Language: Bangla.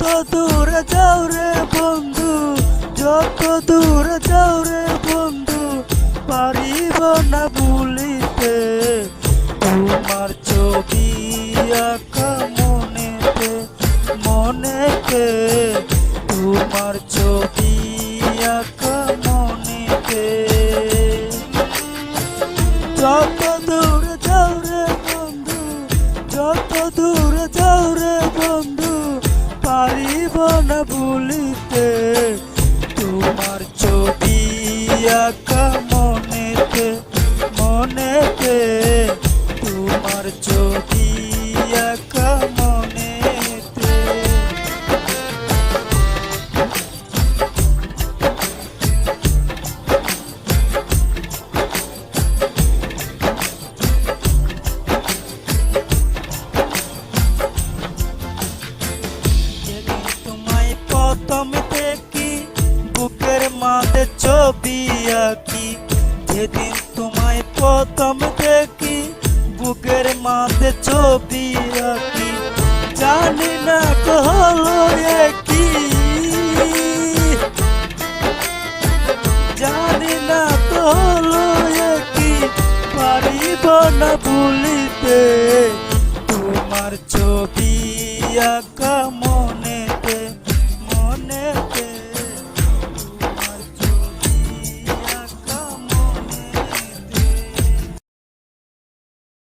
যত দূরে যাও রে বন্ধু, যত দূরে যাও রে বন্ধু, পারিব না ভুলিতে। তোমার ছবি আঁকা মনেতে মনেতে। তোমার ছবি আঁকা মনেতে। যত দূরে যাও রে বন্ধু, যত দূরে যাও মনেতে তোমার ছবি আঁকা মনেতে তোমায় প্রথম দেখি বুকের মাঝে ছবি আঁকি যেদিন তোমায় প্রথম দেখি, বুকের মাঝে ছবি আঁকি জানি না হলো কি। জানি না হলো কি। পারিব না ভুলিতে তোমার ছবি আঁক